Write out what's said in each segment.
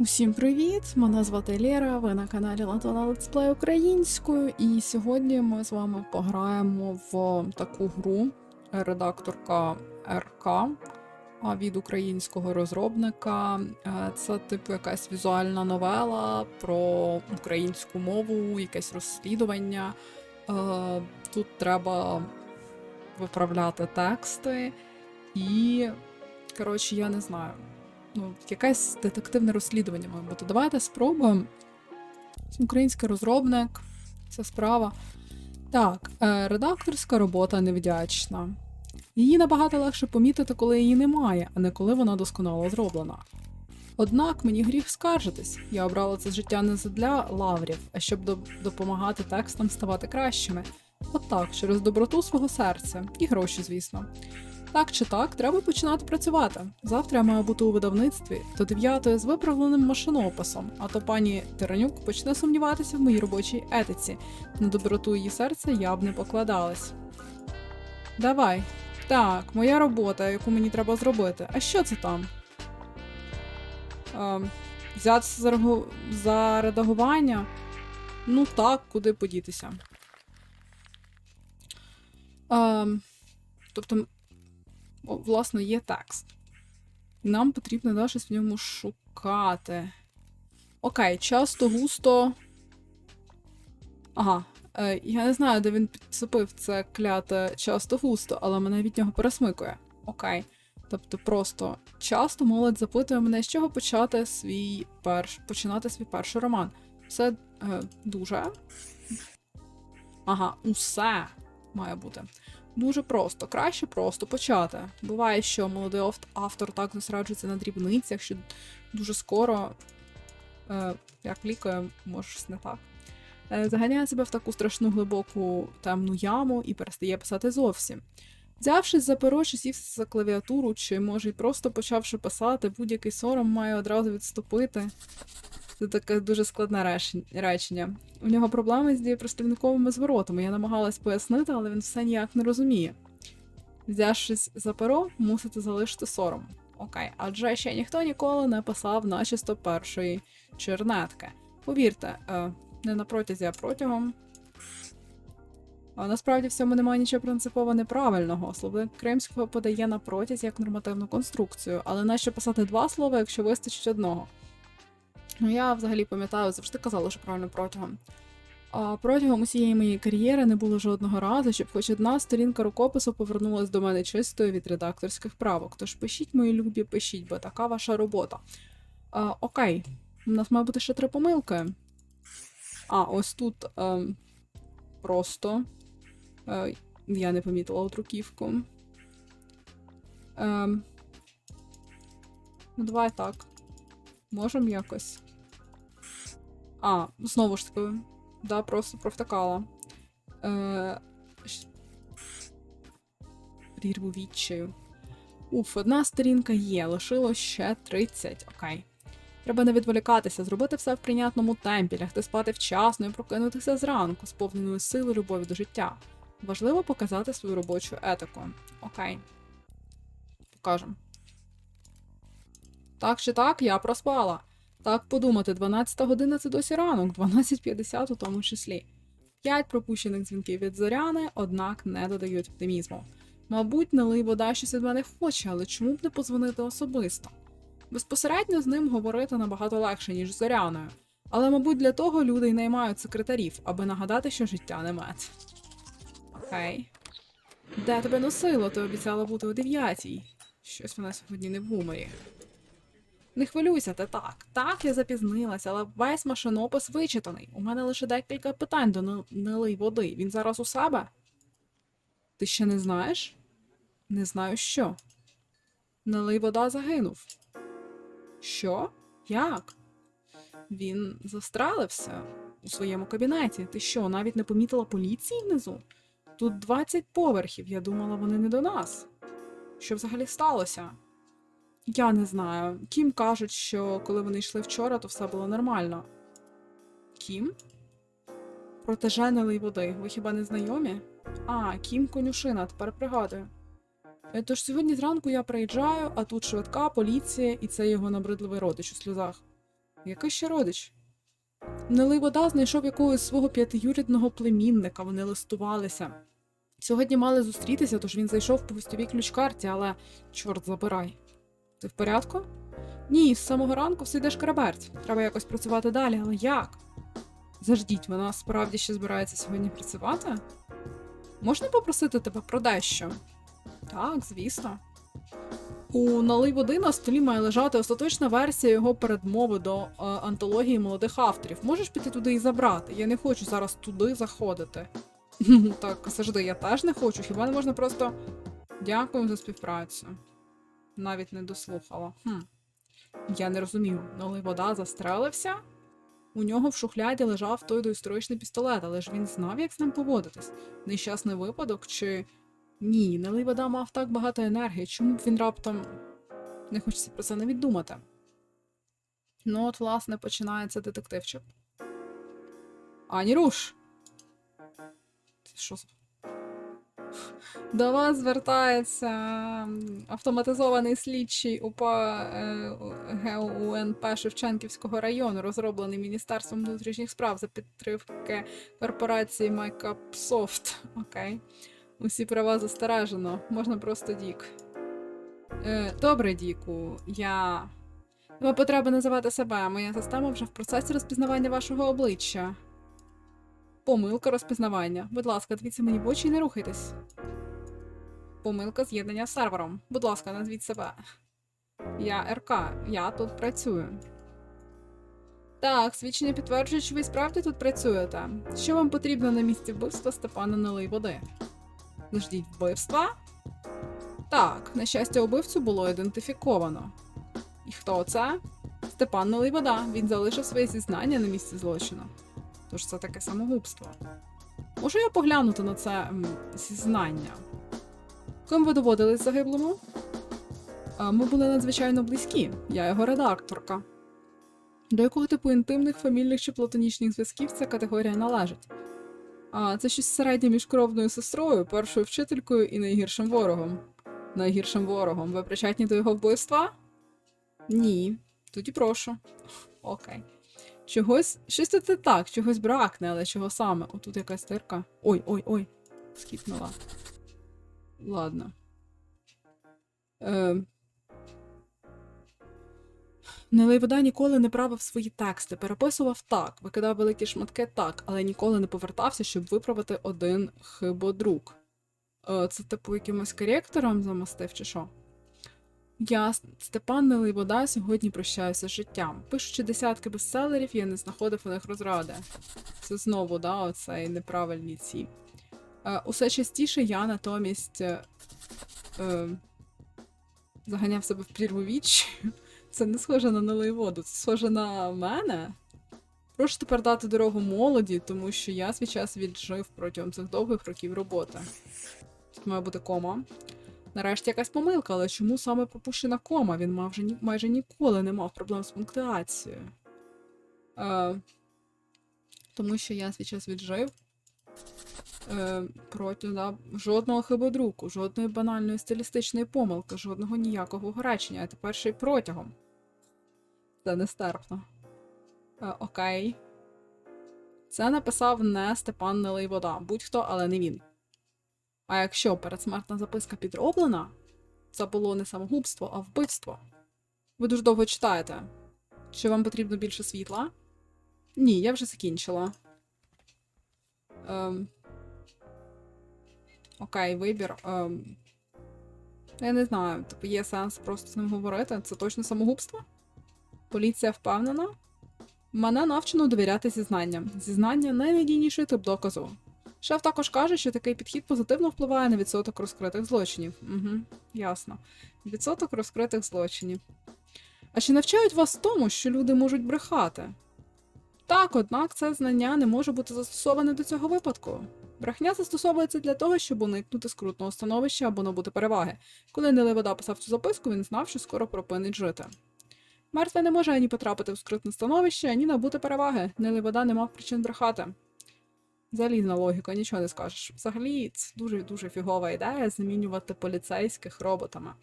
Усім привіт! Мене звати Лєра, ви на каналі Латона Летсплей українською, і сьогодні ми з вами пограємо в таку гру редакторка РК від українського розробника. Е, Це типу якась візуальна новела про українську мову, якесь розслідування. Е, Тут треба виправляти тексти, і коротше, я не знаю ну, якесь детективне розслідування має бути. Давайте спробуємо. Український розробник, це справа. Так, е, редакторська робота невдячна. Її набагато легше помітити, коли її немає, а не коли вона досконало зроблена. Однак мені гріх скаржитись, я обрала це життя не для лаврів, а щоб до- допомагати текстам ставати кращими. От так, через доброту свого серця і гроші, звісно. Так чи так, треба починати працювати. Завтра я маю бути у видавництві до 9 з виправленим машинописом, а то пані Тиранюк почне сумніватися в моїй робочій етиці. На доброту її серця я б не покладалась. Давай. Так, моя робота, яку мені треба зробити. А що це там? Ем, взятися за, регу- за редагування? Ну так, куди подітися. Ем, тобто, власне, є текст. Нам потрібно да, в ньому шукати. Окей, часто густо. Ага. Е, я не знаю, де він підцепив це кляте часто густо, але мене від нього пересмикує. Окей. Тобто просто часто молодь запитує мене, з чого почати свій перш... починати свій перший роман. Все е, дуже. Ага, усе має бути. Дуже просто, краще просто почати. Буває, що молодий автор так зосереджується на дрібницях, що дуже скоро, е, як лікає, може не так. Е, заганяє себе в таку страшну глибоку темну яму і перестає писати зовсім. Взявшись за перо чи сівся за клавіатуру, чи може й просто почавши писати, будь-який сором має одразу відступити. Це таке дуже складне речення. У нього проблеми з дієприслівниковими зворотами. Я намагалась пояснити, але він все ніяк не розуміє. Взявшись за перо, мусите залишити сором. Окей, адже ще ніхто ніколи не писав начисто першої чернетки. Повірте, е, не на протязі, а протягом. А насправді в цьому немає нічого принципово неправильного. Словник Кримського подає на протязі як нормативну конструкцію, але нащо писати два слова, якщо вистачить одного? Ну, я взагалі пам'ятаю, завжди казала, що правильно протягом. А протягом усієї моєї кар'єри не було жодного разу, щоб хоч одна сторінка рукопису повернулась до мене чистою від редакторських правок. Тож пишіть, мої любі, пишіть, бо така ваша робота. А, окей, у нас має бути ще три помилки. А, ось тут ем, просто. Е, я не помітила отруківку. Ем, ну, давай так. Можемо якось. А, знову ж таки. Да, просто провтикала. Е, Прірву відчаю. Уф, одна сторінка є, лишилось ще 30. Окей. Треба не відволікатися, зробити все в прийнятному темпі, лягти спати вчасно і прокинутися зранку, сповненою сили любові до життя. Важливо показати свою робочу етику. Окей. Покажемо. Так чи так, я проспала. Так подумати, 12 година це досі ранок, 12.50 у тому числі. П'ять пропущених дзвінків від зоряни, однак не додають оптимізму. Мабуть, налий вода щось від мене хоче, але чому б не позвонити особисто? Безпосередньо з ним говорити набагато легше, ніж з зоряною. Але, мабуть, для того люди й наймають секретарів, аби нагадати, що життя не мед. Окей. Де тебе носило? Ти обіцяла бути о дев'ятій. Щось вона сьогодні не в гуморі. Не хвилюйся, ти так. Так, я запізнилася, але весь машинопис вичитаний. У мене лише декілька питань до Нил- Нили води. Він зараз у себе? Ти ще не знаєш? Не знаю що. Налий вода загинув. Що? Як? Він застрелився у своєму кабінеті. Ти що, навіть не помітила поліції внизу? Тут 20 поверхів, я думала, вони не до нас. Що взагалі сталося? Я не знаю. Кім кажуть, що коли вони йшли вчора, то все було нормально. Кім? Протеженили води. Ви хіба не знайомі? А, Кім конюшина, тепер пригадую. Е, Тож сьогодні зранку я приїжджаю, а тут швидка, поліція і це його набридливий родич у сльозах. Який ще родич? Нелий вода знайшов якогось свого п'ятиюрідного племінника, вони листувалися. Сьогодні мали зустрітися, тож він зайшов по гостьовій ключ-карті, але чорт забирай. Ти в порядку? Ні, з самого ранку все йде шкараберть. Треба якось працювати далі, але як? Заждіть, вона справді ще збирається сьогодні працювати? Можна попросити тебе про дещо? Так, звісно. У налий води на столі має лежати остаточна версія його передмови до е, антології молодих авторів. Можеш піти туди і забрати? Я не хочу зараз туди заходити. так, завжди, я теж не хочу. Хіба не можна просто дякую за співпрацю? Навіть не дослухала. Хм. Я не розумію, налий вода застрелився? У нього в шухляді лежав той доісторичний пістолет, але ж він знав, як з ним поводитись. Нещасний випадок чи. Ні, налий вода мав так багато енергії. Чому б він раптом не хочеться про це навіть думати? Ну, от, власне, починається детективчик. Ані руш! Що. До вас звертається автоматизований слідчий УПА е, ГУНП Шевченківського району, розроблений Міністерством внутрішніх справ за підтримки корпорації Microsoft. Окей. Усі права застережено. Можна просто Дік. Е, добре, Діку. Я. Нема потреби називати себе. Моя система вже в процесі розпізнавання вашого обличчя. Помилка розпізнавання. Будь ласка, дивіться мені в очі і не рухайтесь. Помилка з'єднання з сервером. Будь ласка, назвіть себе. Я РК. Я тут працюю. Так, свідчення підтверджують, що ви справді тут працюєте. Що вам потрібно на місці вбивства Степана Налий води? Заждіть вбивства? Так, на щастя, убивцю було ідентифіковано. І хто це? Степан Налийвода. Він залишив своє зізнання на місці злочину. Тож це таке самогубство. Можу я поглянути на це м, зізнання? Ким ви доводились загиблому? Ми були надзвичайно близькі. Я його редакторка. До якого типу інтимних, фамільних чи платонічних зв'язків ця категорія належить? А це щось середнє між кровною сестрою, першою вчителькою і найгіршим ворогом. Найгіршим ворогом. Ви причетні до його вбивства? Ні. Тоді прошу. Окей. Чогось. Щось не так, чогось бракне, але чого саме? Отут якась дирка. Ой, ой, ой. Скіпнула. Ладно. Е... Нелейвода ніколи не правив свої тексти, переписував так, викидав великі шматки так, але ніколи не повертався, щоб виправити один хибодрук. Е, це типу якимось коректором замостив, чи що? Я, Степан Нелейвода, сьогодні прощаюся з життям. Пишучи десятки бестселерів, я не знаходив у них розради. Це знову, да, оцей неправильні ці. Е, усе частіше я натомість е, е, заганяв себе в прірву віч. Це не схоже на налий воду, це схоже на мене. Прошу тепер дати дорогу молоді, тому що я свій час віджив протягом цих довгих років роботи. Тут має бути кома. Нарешті якась помилка, але чому саме пропущена кома? Він мав вже ні, майже ніколи не мав проблем з пунктуацією. Е, тому що я свій час віджив. Е, проти да, жодного хибодруку, жодної банальної стилістичної помилки, жодного ніякого горечення, а тепер ще й протягом. Це нестерпно. Е, окей. Це написав не Степан Нелейвода, будь-хто, але не він. А якщо передсмертна записка підроблена, це було не самогубство, а вбивство. Ви дуже довго читаєте. Чи вам потрібно більше світла? Ні, я вже закінчила. Ем... Окей, вибір. Ем... Я не знаю, типу є сенс просто з ним говорити. Це точно самогубство? Поліція впевнена? Мене навчено довіряти зізнанням. Зізнання найнадійніший тип доказу. Шеф також каже, що такий підхід позитивно впливає на відсоток розкритих злочинів. Угу, ясно. Відсоток розкритих злочинів. А чи навчають вас тому, що люди можуть брехати? Так, однак це знання не може бути застосоване до цього випадку. Брехня застосовується для того, щоб уникнути скрутного становища або набути переваги. Коли Нелевода писав цю записку, він знав, що скоро пропинить жити. Мертвий не може ані потрапити в скрутне становище, ані набути переваги. Нелевода не мав причин брехати. Залізна логіка, нічого не скажеш. Взагалі, це дуже-дуже фігова ідея замінювати поліцейських роботами.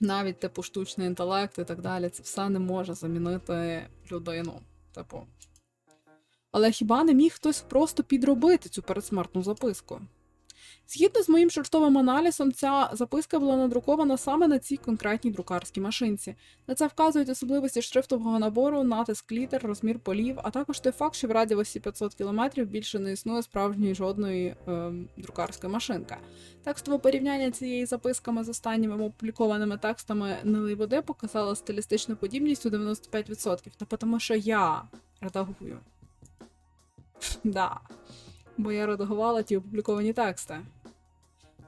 навіть типу штучний інтелект і так далі, це все не може замінити людину. Типу. Але хіба не міг хтось просто підробити цю передсмертну записку? Згідно з моїм шортовим аналізом, ця записка була надрукована саме на цій конкретній друкарській машинці. На це вказують особливості шрифтового набору, натиск літер, розмір полів, а також той факт, що в радіусі 500 км більше не існує справжньої жодної ем, друкарської машинки. Текстове порівняння цієї записками з останніми опублікованими текстами «Нили води показало стилістичну подібність у 95%. Та тому що я редагую. Да. Бо я редагувала ті опубліковані тексти.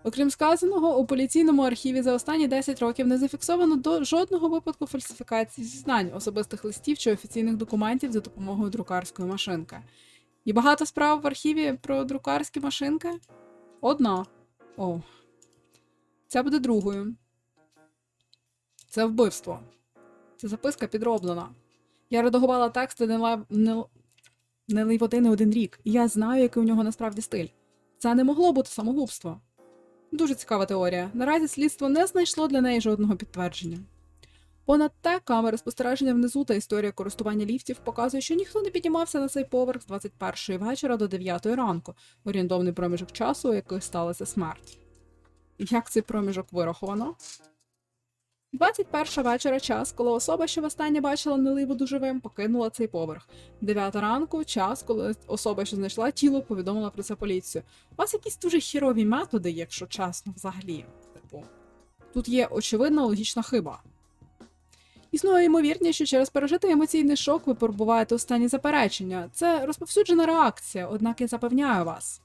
Окрім сказаного, у поліційному архіві за останні 10 років не зафіксовано до жодного випадку фальсифікації зізнань, особистих листів чи офіційних документів за допомогою друкарської машинки. І багато справ в архіві про друкарські машинки? Одна. О. Ця буде другою. Це вбивство. Ця записка підроблена. Я редагувала тексти не, ла- не, не лий води не один рік, і я знаю, який у нього насправді стиль. Це не могло бути самогубство. Дуже цікава теорія. Наразі слідство не знайшло для неї жодного підтвердження. Понад те, камери спостереження внизу та історія користування ліфтів показує, що ніхто не піднімався на цей поверх з 21 вечора до 9 ранку, орієнтовний проміжок часу, у який сталася смерть. Як цей проміжок вираховано? 21 вечора час, коли особа, що востаннє бачила неливоду живим, покинула цей поверх. 9 ранку час, коли особа, що знайшла тіло, повідомила про це поліцію. У вас якісь дуже хірові методи, якщо чесно, взагалі. Типу, тут є очевидна логічна хиба. Існує ймовірність, що через пережитий емоційний шок ви перебуваєте у стані заперечення. Це розповсюджена реакція, однак я запевняю вас.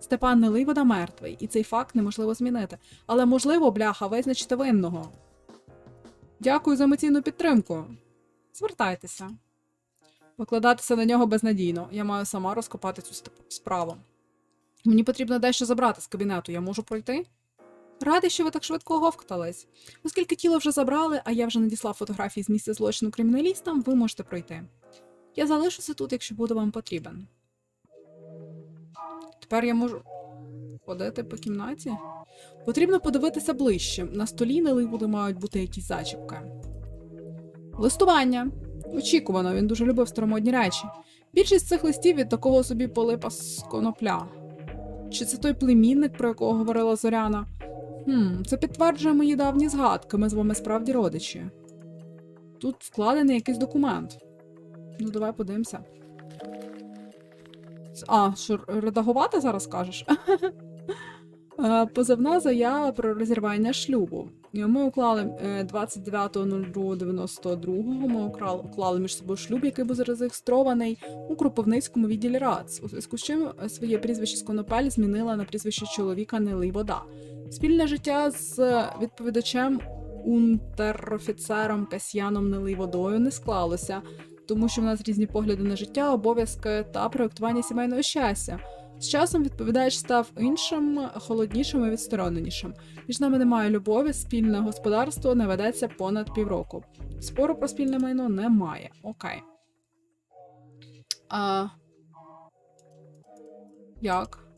Степан Неливода мертвий, і цей факт неможливо змінити. Але можливо, бляха, визначити винного. Дякую за емоційну підтримку. Звертайтеся. Викладатися на нього безнадійно. Я маю сама розкопати цю справу. Мені потрібно дещо забрати з кабінету. Я можу пройти? Радий, що ви так швидко оговтались. Оскільки тіло вже забрали, а я вже надіслав фотографії з місця злочину криміналістам, ви можете пройти. Я залишуся тут, якщо буде вам потрібен. Тепер я можу ходити по кімнаті. Потрібно подивитися ближче. На столі на мають бути якісь зачіпки. Листування. Очікувано, він дуже любив старомодні речі. Більшість цих листів від такого собі полипа з конопля. Чи це той племінник, про якого говорила Зоряна? Хм, це підтверджує мої давні згадки. Ми з вами справді родичі. Тут вкладений якийсь документ. Ну, давай подивимося. А, що редагувати зараз кажеш? Е, Позивна заява про розірвання шлюбу. Ми уклали е, 29.02.92. Ми уклали, між собою шлюб, який був зареєстрований у Кропивницькому відділі РАЦ. У зв'язку з чим е, своє прізвище з Конопель змінила на прізвище чоловіка Нелий Вода. Спільне життя з відповідачем унтерофіцером Касьяном Нелий Водою не склалося, тому що в нас різні погляди на життя, обов'язки та проєктування сімейного щастя. З часом відповідач став іншим, холоднішим і відстороненішим. Між нами немає любові, спільне господарство не ведеться понад півроку. Спору про спільне майно немає. Окей. А... Як?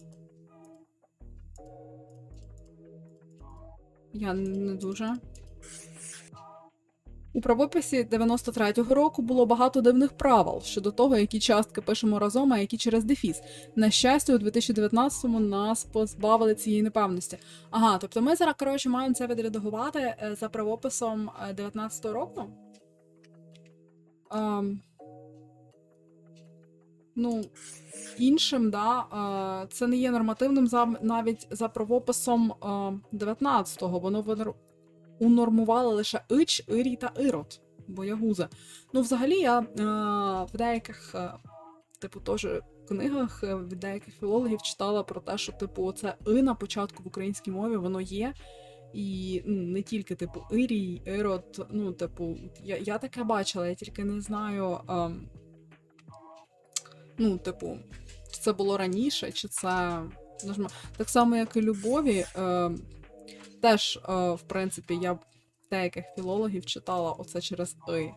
Я не дуже. У правописі 93-го року було багато дивних правил щодо того, які частки пишемо разом, а які через дефіс. На щастя, у 2019-му нас позбавили цієї непевності. Ага, тобто ми зараз, коротше, маємо це відредагувати е, за правописом е, 19-го року. Ем, ну, іншим, да, е, це не є нормативним за, навіть за правописом е, 19-го. Воно унормували лише ич, ирій та ирод, боягуза. Ну, взагалі, я е, в деяких, е, типу, теж книгах е, від деяких філологів читала про те, що, типу, це и на початку в українській мові воно є. І ну, не тільки, типу, Ірій, Ірод, ну, типу, я, я таке бачила, я тільки не знаю. ем, ну, типу, чи це було раніше, чи це. Так само, як і любові. Е, теж, е, в принципі, я деяких філологів читала оце через И.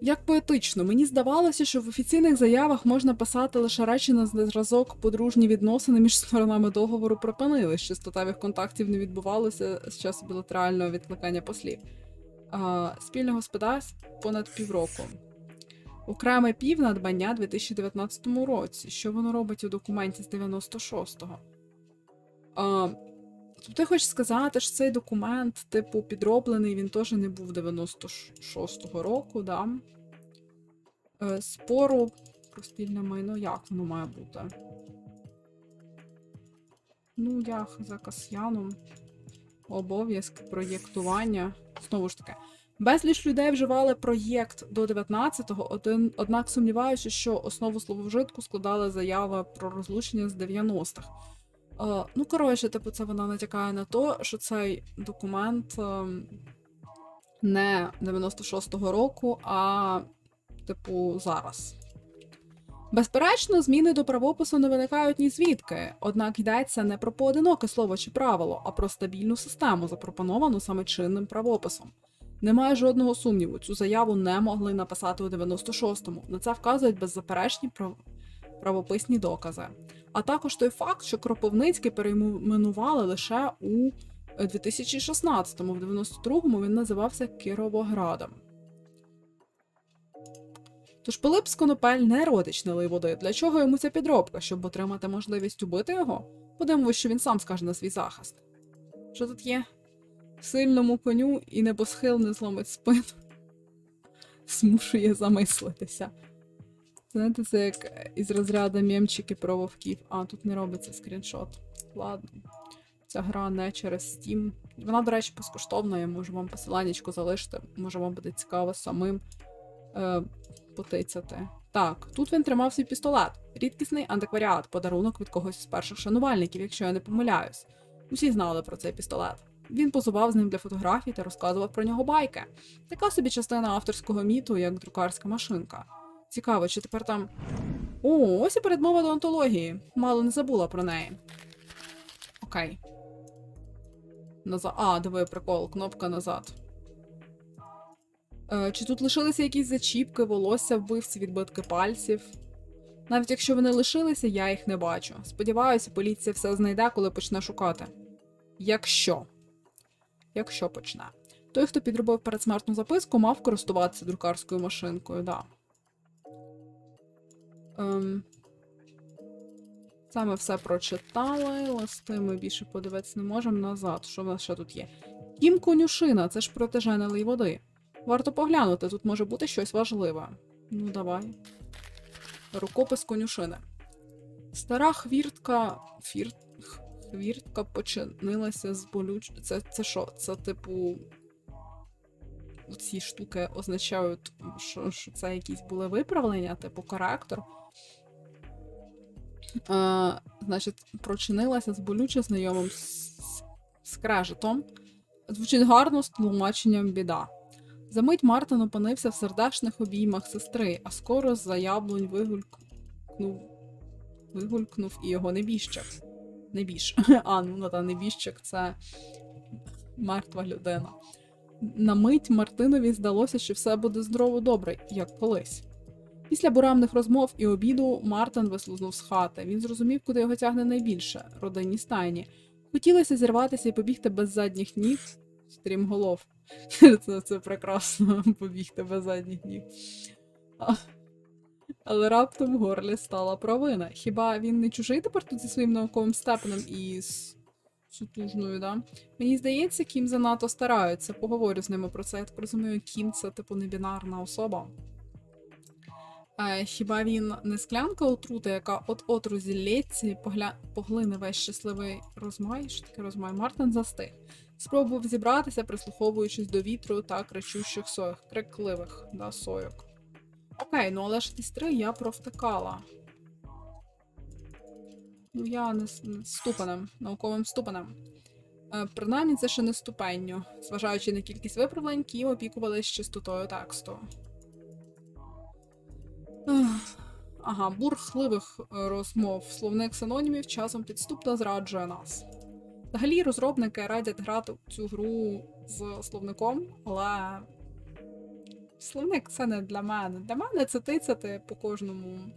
Як поетично, мені здавалося, що в офіційних заявах можна писати лише речі на зразок подружні відносини між сторонами договору припинились, що статевих контактів не відбувалося з часу білатерального відкликання послів. А, спільне господарство понад півроку. Окреме пів надбання 2019 році. Що воно робить у документі з 96-го? Тобто ти хочеш сказати, що цей документ, типу, підроблений, він теж не був 96-го року, да? Е, спору про спільне майно, як воно має бути? Ну, я за Касьяном. Обов'язки проєктування. Знову ж таки, безліч людей вживали проєкт до 19-го, один, однак сумніваюся, що основу слововжитку складала заява про розлучення з 90-х. Е, ну, коротше, типу, це вона натякає на те, що цей документ е, не 96-го року, а, типу, зараз. Безперечно, зміни до правопису не виникають ні звідки, однак йдеться не про поодиноке слово чи правило, а про стабільну систему, запропоновану саме чинним правописом. Немає жодного сумніву, цю заяву не могли написати у 96-му. На це вказують беззаперечні. Правописні докази. А також той факт, що Кропивницький перейменували лише у 2016-му, в 92-му він називався Кіровоградом. Тож Пилип Сконопель не родич налий води. Для чого йому ця підробка? Щоб отримати можливість убити його? Подивимось, що він сам скаже на свій захист. Що тут є? Сильному коню і небосхил не зломить спину. Змушує замислитися. Знаєте, це як із розряду мємчики про вовків. А, тут не робиться скріншот. Ладно. Ця гра не через Steam. Вона, до речі, безкоштовна, я можу вам посиланнячку залишити. Може вам буде цікаво самим е, потицяти. Так, тут він тримав свій пістолет. Рідкісний антикваріат, подарунок від когось з перших шанувальників, якщо я не помиляюсь. Усі знали про цей пістолет. Він позував з ним для фотографій та розказував про нього байки. Така собі частина авторського міту, як друкарська машинка. Цікаво, чи тепер там. О, ось і передмова до антології. Мало не забула про неї. Окей. Назад. А, диви, прикол, кнопка назад. Е, чи тут лишилися якісь зачіпки, волосся вбивці, відбитки пальців? Навіть якщо вони лишилися, я їх не бачу. Сподіваюся, поліція все знайде, коли почне шукати. Якщо. Якщо почне. Той, хто підробив передсмертну записку, мав користуватися друкарською машинкою, да. Ем, ми все прочитали. Листи ми більше подивитися не можемо назад. Що в нас ще тут є? Кім конюшина, це ж протеженелий води. Варто поглянути, тут може бути щось важливе. Ну, давай. Рукопис конюшини. Стара хвіртка. Фір... Хвіртка починилася з болюч. Це це що? Це, типу. Ці штуки означають, що, що це якісь були виправлення, типу коректор. Е, значить, прочинилася з болюче знайомим скрежетом. Звучить гарно з тлумаченням біда. Замить Мартин опинився в сердечних обіймах сестри, а скоро з-за яблунь вигулькнув вигулькнув і його небіжчик. Небіж. А, ну та небіжчик це мертва людина. На мить Мартинові здалося, що все буде здорово добре, як колись. Після бурамних розмов і обіду Мартин вислузнув з хати. Він зрозумів, куди його тягне найбільше родинні стайні. Хотілося зірватися і побігти без задніх ніг, стрімголов. Це це прекрасно побігти без задніх ніг. Але раптом в горлі стала провина. Хіба він не чужий тепер тут зі своїм науковим степеном і з сутужною, да? Мені здається, Кім занадто стараються. Поговорю з ними про це. Я так розумію, Кім це типу небінарна особа. А, хіба він не склянка отрути, яка от-от розілється і погля... поглине весь щасливий розмай? Що таке розмай? Мартин застиг. Спробував зібратися, прислуховуючись до вітру та кричущих соях, крикливих да, сойок. Окей, ну але ж ті три я провтикала. Ну, я не ступенем, науковим ступенем. Е, принаймні, це ще не ступенню, зважаючи на кількість виправлень, Кім опікувались чистотою тексту. Ага, бурхливих е, розмов. Словник синонімів часом підступно зраджує нас. Взагалі, розробники радять грати в цю гру з словником, але Словник це не для мене. Для мене це тицяти по кожному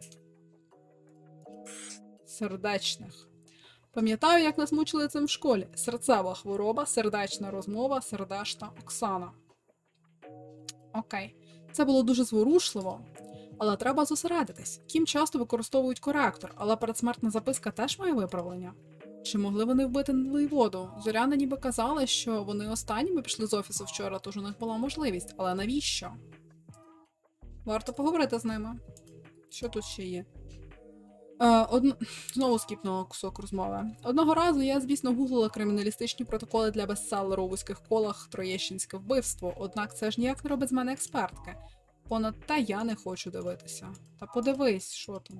сердечних. Пам'ятаю, як нас мучили цим в школі. Серцева хвороба, сердечна розмова, сердешна Оксана. Окей. Це було дуже зворушливо, але треба зосередитись. Кім часто використовують коректор, але передсмертна записка теж має виправлення. Чи могли вони вбити воду? Зоряни ніби казали, що вони останніми пішли з офісу вчора, тож у них була можливість, але навіщо? Варто поговорити з ними. Що тут ще є? Е, одно... Знову скіпнула кусок розмови. Одного разу я, звісно, гуглила криміналістичні протоколи для бестселеру у вузьких колах Троєщинське вбивство, однак це ж ніяк не робить з мене експертки. Понад те я не хочу дивитися. Та подивись, що там.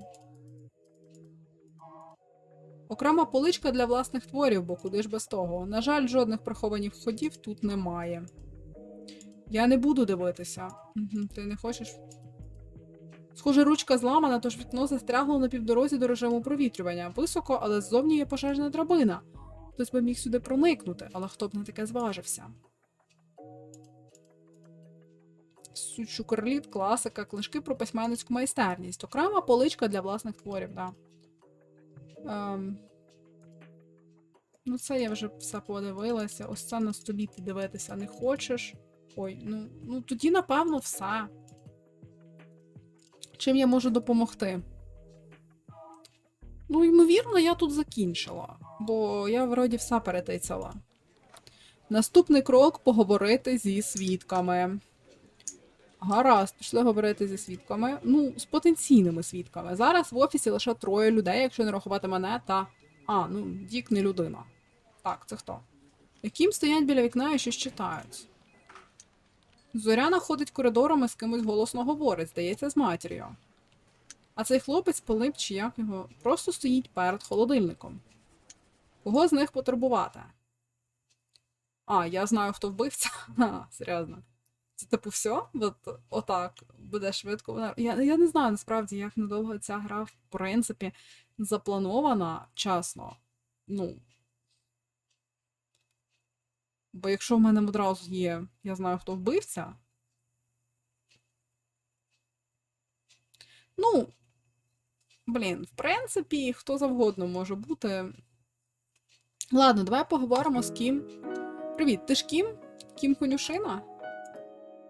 Окрема поличка для власних творів, бо куди ж без того. На жаль, жодних прихованих ходів тут немає. Я не буду дивитися. Ти не хочеш? Схоже, ручка зламана, тож вікно застрягло на півдорозі до режиму провітрювання. Високо, але ззовні є пожежна драбина. Хтось би міг сюди проникнути, але хто б на таке зважився. Сучу короліт, класика, книжки про письменницьку майстерність. Окрема поличка для власних творів, да. Ем... Ну, це я вже все подивилася. Ось це на столі ти дивитися не хочеш. Ой, ну, ну тоді, напевно, все. Чим я можу допомогти? Ну, ймовірно, я тут закінчила, бо я вроді все перетицяла. Наступний крок поговорити зі свідками. Гаразд, пішли говорити зі свідками. Ну, з потенційними свідками. Зараз в офісі лише троє людей, якщо не рахувати мене та. А, ну, Дік не людина. Так, це хто? Яким стоять біля вікна і щось читають. Зоряна ходить коридорами з кимось голосно говорить, здається, з матір'ю. А цей хлопець Пилип, чи як його, просто стоїть перед холодильником. Кого з них потурбувати? А, я знаю, хто вбивця. Серйозно. Це типу все? От, отак буде швидко. Я, я не знаю насправді, як надовго ця гра, в принципі, запланована чесно. Ну. Бо якщо в мене одразу є, я знаю, хто вбивця. Ну, блін, в принципі, хто завгодно може бути. Ладно, давай поговоримо з Кім. Привіт, ти ж Кім? Кім Конюшина?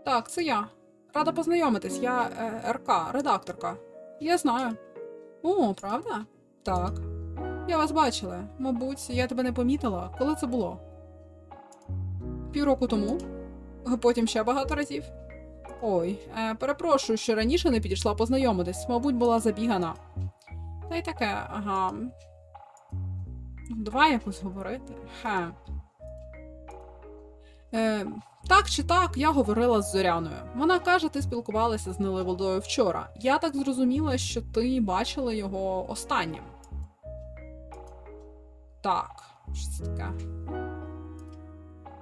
Так, це я. Рада познайомитись, я е, РК, редакторка. Я знаю. О, правда? Так. Я вас бачила. Мабуть, я тебе не помітила. Коли це було? Півроку тому. Потім ще багато разів. Ой, е, перепрошую, що раніше не підійшла познайомитись, мабуть, була забігана. Та й таке, ага. Давай якось говорити. Хе. Е, так чи так, я говорила з Зоряною. Вона каже, ти спілкувалася з Неливодою вчора. Я так зрозуміла, що ти бачила його останнім. Так, що це таке?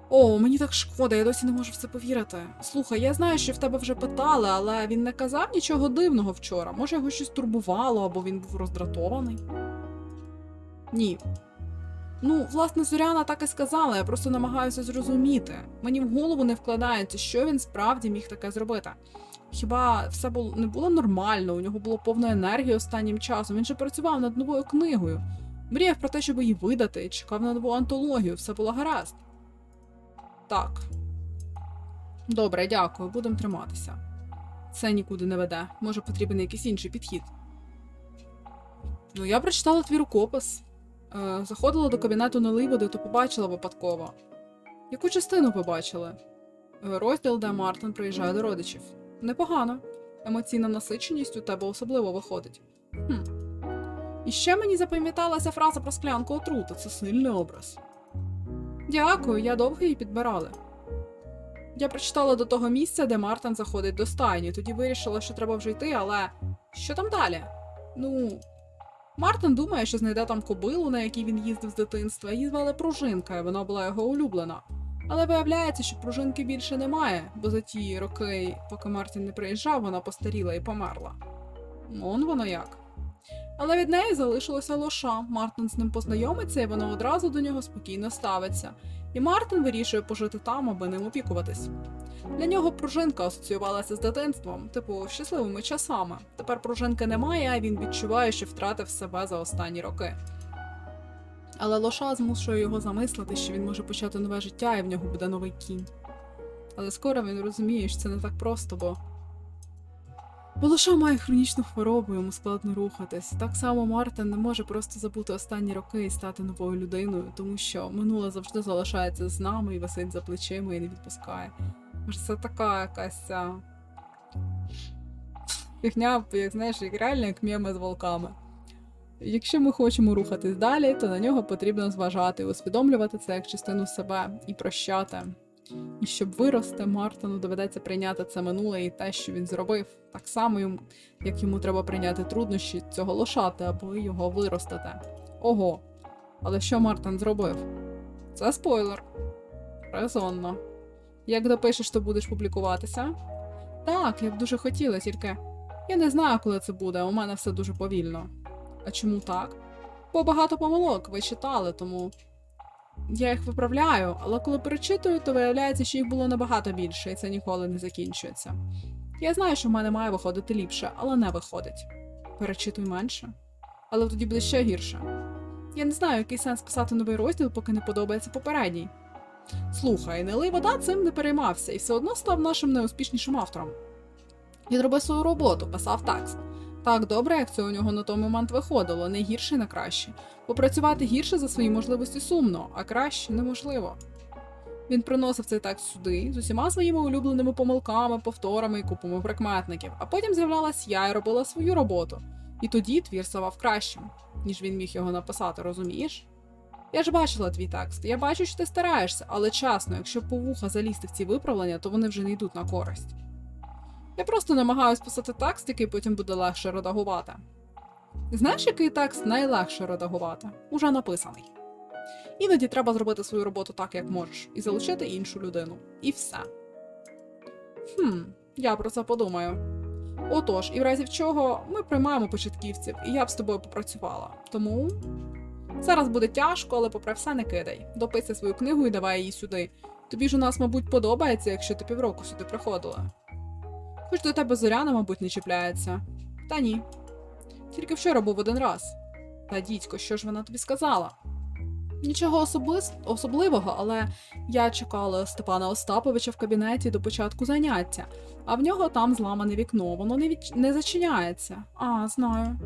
О, мені так шкода, я досі не можу в це повірити. Слухай, я знаю, що в тебе вже питали, але він не казав нічого дивного вчора. Може, його щось турбувало, або він був роздратований? Ні. Ну, власне, Зоряна так і сказала, я просто намагаюся зрозуміти. Мені в голову не вкладається, що він справді міг таке зробити. Хіба все було не було нормально, у нього було повно енергії останнім часом. Він же працював над новою книгою. Мріяв про те, щоб її видати, чекав на нову антологію, все було гаразд. Так. Добре, дякую, будемо триматися. Це нікуди не веде. Може, потрібен якийсь інший підхід. Ну, я прочитала твій рукопис. Е, заходила до кабінету Неливоди, то побачила випадково. Яку частину побачили? Е, Розділ, де Мартин приїжджає до родичів. Непогано. Емоційна насиченість у тебе особливо виходить. Хм. І ще мені запам'яталася фраза про склянку отрути. Це сильний образ. Дякую, я довго її підбирала. Я прочитала до того місця, де Мартин заходить до стайні, тоді вирішила, що треба вже йти, але що там далі? Ну, Мартин думає, що знайде там кобилу, на якій він їздив з дитинства, її звали Пружинка, і вона була його улюблена. Але виявляється, що пружинки більше немає, бо за ті роки, поки Мартін не приїжджав, вона постаріла і померла. Он воно як. Але від неї залишилася лоша. Мартин з ним познайомиться, і вона одразу до нього спокійно ставиться. І Мартин вирішує пожити там, аби ним опікуватись. Для нього пружинка асоціювалася з дитинством, типу щасливими часами. Тепер пружинки немає, а він відчуває, що втратив себе за останні роки. Але лоша змушує його замислити, що він може почати нове життя і в нього буде новий кінь. Але скоро він розуміє, що це не так просто, бо. Бо лоша має хронічну хворобу, йому складно рухатись. Так само Мартин не може просто забути останні роки і стати новою людиною, тому що минуле завжди залишається з нами і висить за плечима і не відпускає. Це така якась. Фігня, як знаєш, як реально як меми з волками. Якщо ми хочемо рухатись далі, то на нього потрібно зважати, усвідомлювати це як частину себе і прощати. І щоб вирости, Мартину доведеться прийняти це минуле і те, що він зробив, так само, як йому треба прийняти труднощі цього лошати, аби його виростити. Ого. Але що Мартин зробив? Це спойлер. Резонно. Як допишеш, то будеш публікуватися? Так, я б дуже хотіла, тільки я не знаю, коли це буде, у мене все дуже повільно. А чому так? Бо багато помилок ви читали, тому я їх виправляю, але коли перечитую, то виявляється, що їх було набагато більше, і це ніколи не закінчується. Я знаю, що в мене має виходити ліпше, але не виходить. Перечитуй менше. Але тоді буде ще гірше. Я не знаю, який сенс писати новий розділ, поки не подобається попередній. Слухай, Нелий вода цим не переймався і все одно став нашим найуспішнішим автором. Він робив свою роботу, писав текст. Так добре, як це у нього на той момент виходило, не гірше, не краще. Попрацювати гірше за свої можливості сумно, а краще неможливо. Він приносив цей текст сюди з усіма своїми улюбленими помилками, повторами і купами прикметників, а потім з'являлась я і робила свою роботу. І тоді твір ставав кращим, ніж він міг його написати, розумієш? Я ж бачила твій текст, я бачу, що ти стараєшся, але чесно, якщо по вуха залізти в ці виправлення, то вони вже не йдуть на користь. Я просто намагаюсь писати текст, який потім буде легше редагувати. Знаєш, який текст найлегше редагувати? Уже написаний. Іноді треба зробити свою роботу так, як можеш, і залучити іншу людину. І все. Хм, я про це подумаю. Отож, і в разі в чого ми приймаємо початківців, і я б з тобою попрацювала. Тому зараз буде тяжко, але попри все не кидай. Дописуй свою книгу і давай її сюди. Тобі ж у нас, мабуть, подобається, якщо ти півроку сюди приходила. Хоч до тебе зоряна, мабуть, не чіпляється. Та ні. Тільки вчора був один раз. Та дідько, що ж вона тобі сказала? Нічого особис... особливого, але я чекала Степана Остаповича в кабінеті до початку заняття, а в нього там зламане вікно, воно не, від... не зачиняється. А, знаю.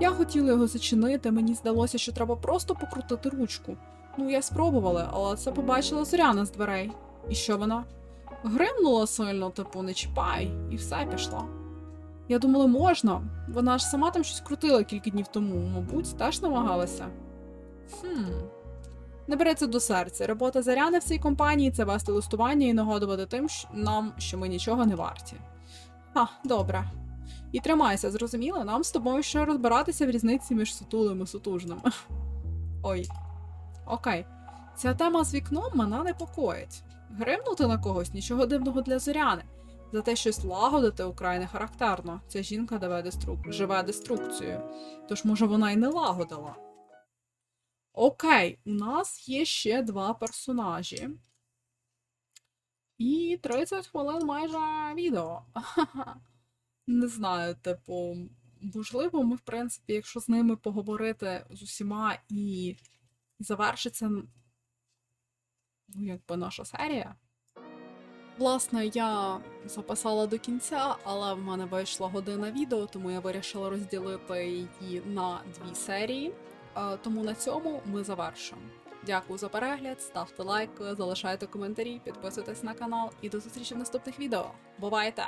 Я хотіла його зачинити, мені здалося, що треба просто покрутити ручку. Ну, я спробувала, але це побачила Зоряна з дверей. І що вона? Гримнула сильно, типу, не чіпай, і все пішло. Я думала, можна. Вона ж сама там щось крутила кілька днів тому, мабуть, теж намагалася. Хм. Не береться до серця. Робота Заряни в цій компанії це вести листування і нагодувати тим що- нам, що ми нічого не варті. А, добре. І тримайся, зрозуміло, нам з тобою ще розбиратися в різниці між сутулим і сутужним. Ой. Окей. Ця тема з вікном мене непокоїть. Гримнути на когось нічого дивного для зоряни. Зате щось лагодити украй не характерно. Ця жінка живе, деструк... живе деструкцією. Тож, може, вона й не лагодила. Окей, у нас є ще два персонажі. І 30 хвилин майже відео. Не знаю, типу, можливо, ми, в принципі, якщо з ними поговорити з усіма і завершиться якби наша серія. Власне, я записала до кінця, але в мене вийшла година відео, тому я вирішила розділити її на дві серії. Е, Тому на цьому ми завершимо. Дякую за перегляд, ставте лайк, залишайте коментарі, підписуйтесь на канал і до зустрічі в наступних відео. Бувайте!